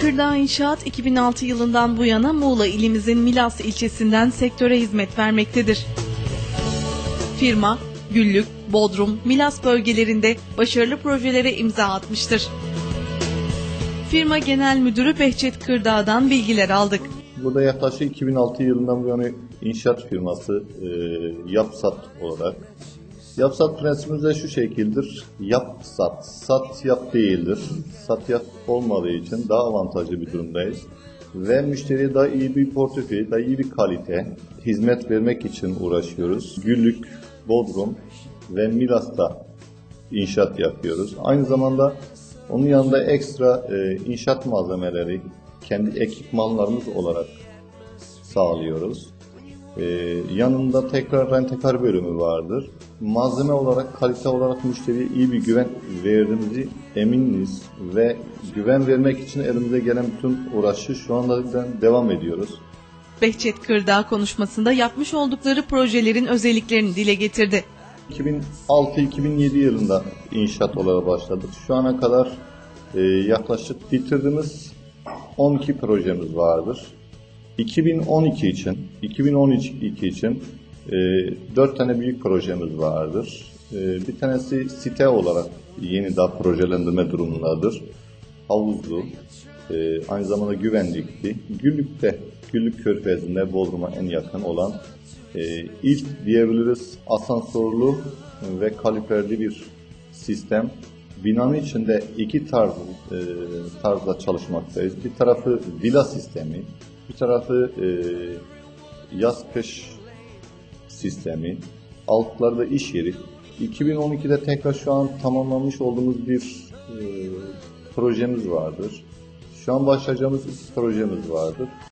Kırdağ İnşaat 2006 yılından bu yana Muğla ilimizin Milas ilçesinden sektöre hizmet vermektedir. Firma, Güllük, Bodrum, Milas bölgelerinde başarılı projelere imza atmıştır. Firma Genel Müdürü Behçet Kırdağ'dan bilgiler aldık. Burada yaklaşık 2006 yılından bu yana inşaat firması e, Yapsat olarak. Yapsat prensibimiz de şu şekildir. Yap sat. Sat yap değildir. Sat yap olmadığı için daha avantajlı bir durumdayız. Ve müşteriye daha iyi bir portföy, daha iyi bir kalite hizmet vermek için uğraşıyoruz. Güllük, Bodrum ve Milas'ta inşaat yapıyoruz. Aynı zamanda onun yanında ekstra e, inşaat malzemeleri kendi ekipmanlarımız olarak sağlıyoruz. E, yanında tekrar rentekar bölümü vardır. Malzeme olarak, kalite olarak müşteriye iyi bir güven verdiğimizi eminiz ve güven vermek için elimize gelen bütün uğraşı şu anda devam ediyoruz. Behçet Kırdağ konuşmasında yapmış oldukları projelerin özelliklerini dile getirdi. 2006-2007 yılında inşaat olarak başladık. Şu ana kadar e, yaklaşık bitirdiğimiz 12 projemiz vardır. 2012 için, 2012 için e, 4 tane büyük projemiz vardır. E, bir tanesi site olarak yeni daha projelendirme durumundadır. Havuzlu, e, aynı zamanda güvenlikli. Güllük'te, Güllük Körfezi'nde Bodrum'a en yakın olan e, ilk diyebiliriz asansörlü ve kaliperli bir sistem. Binanın içinde iki tarz, e, tarzda çalışmaktayız. Bir tarafı villa sistemi, bir tarafı e, yaz kış sistemi, altlarda iş yeri. 2012'de tekrar şu an tamamlamış olduğumuz bir e, projemiz vardır. Şu an başlayacağımız iki projemiz vardır.